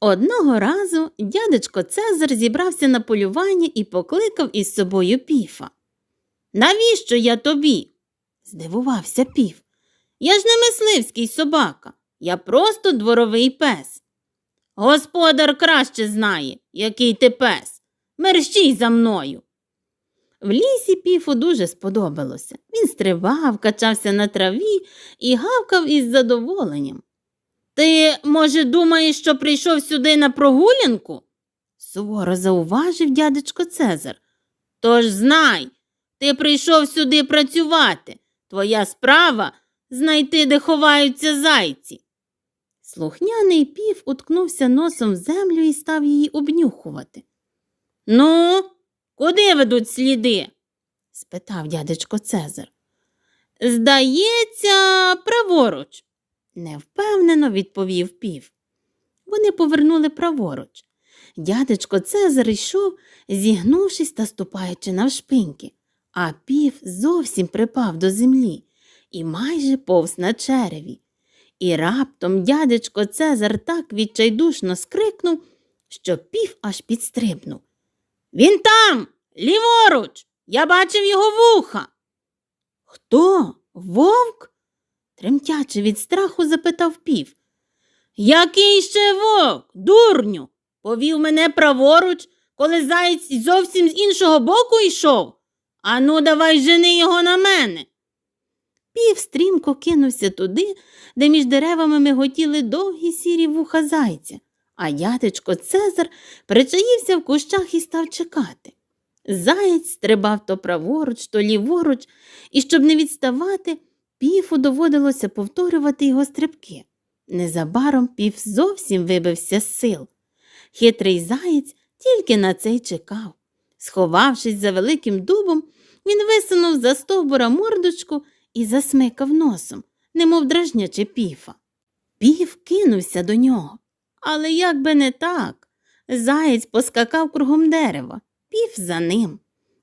Одного разу дядечко Цезар зібрався на полювання і покликав із собою піфа. Навіщо я тобі? здивувався пів. Я ж не мисливський собака, я просто дворовий пес. Господар краще знає, який ти пес. Мерщій за мною. В лісі піфу дуже сподобалося. Він стрибав, качався на траві і гавкав із задоволенням. Ти, може, думаєш, що прийшов сюди на прогулянку? суворо зауважив дядечко Цезар. Тож знай, ти прийшов сюди працювати. Твоя справа знайти, де ховаються зайці. Слухняний пів уткнувся носом в землю і став її обнюхувати. Ну, куди ведуть сліди? спитав дядечко Цезар. Здається, праворуч, невпевнено відповів пів. Вони повернули праворуч. Дядечко Цезар йшов, зігнувшись та ступаючи навшпиньки, а пів зовсім припав до землі і майже повз на череві. І раптом дядечко Цезар так відчайдушно скрикнув, що пів аж підстрибнув. Він там, ліворуч, я бачив його вуха. Хто? Вовк? Тремтячи від страху, запитав пів. Який ще вовк, дурню? Повів мене праворуч, коли заєць зовсім з іншого боку йшов. Ану, давай жени його на мене. Пів стрімко кинувся туди, де між деревами миготіли довгі сірі вуха зайця, а дядечко Цезар причаївся в кущах і став чекати. Заєць стрибав то праворуч, то ліворуч, і щоб не відставати, піфу доводилося повторювати його стрибки. Незабаром пів зовсім вибився з сил. Хитрий заєць тільки на це й чекав. Сховавшись за великим дубом, він висунув за стовбура мордочку і засмикав носом, немов дражнячи піфа. Пів кинувся до нього. Але як би не так, заєць поскакав кругом дерева, пів за ним.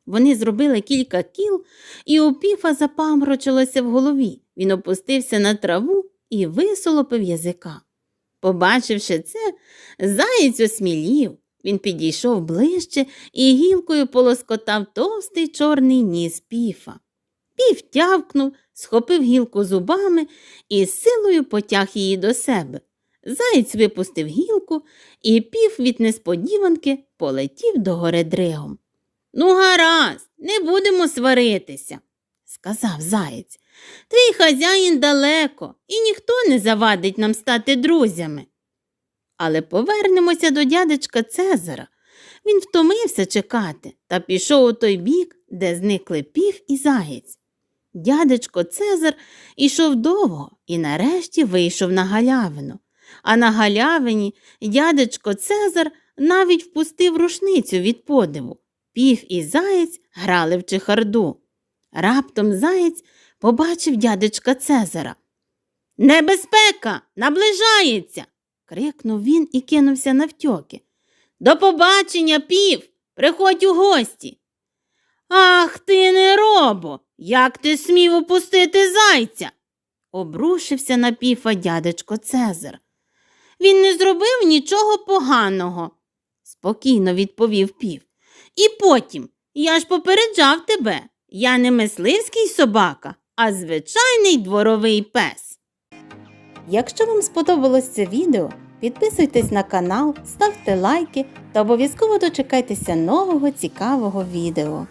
Вони зробили кілька кіл, і у піфа запамрочилося в голові. Він опустився на траву і висолопив язика. Побачивши це, заєць осмілів. Він підійшов ближче і гілкою полоскотав товстий чорний ніс піфа. Пів тявкнув, схопив гілку зубами і з силою потяг її до себе. Заєць випустив гілку, і пів від несподіванки полетів до гори дригом. Ну, гаразд, не будемо сваритися, сказав заєць. Твій хазяїн далеко, і ніхто не завадить нам стати друзями. Але повернемося до дядечка Цезара. Він втомився чекати та пішов у той бік, де зникли пів і заєць. Дядечко Цезар ішов довго і нарешті вийшов на галявину. А на галявині дядечко Цезар навіть впустив рушницю від подиву. Пів і заєць грали в чехарду. Раптом заєць побачив дядечка Цезара. Небезпека наближається. крикнув він і кинувся навтьоки. До побачення, пів, приходь у гості. Ах ти, не робо, як ти смів упустити зайця? обрушився на піфа дядечко Цезар. Він не зробив нічого поганого, спокійно відповів пів. І потім я ж попереджав тебе. Я не мисливський собака, а звичайний дворовий пес. Якщо вам сподобалось це відео, підписуйтесь на канал, ставте лайки та обов'язково дочекайтеся нового цікавого відео.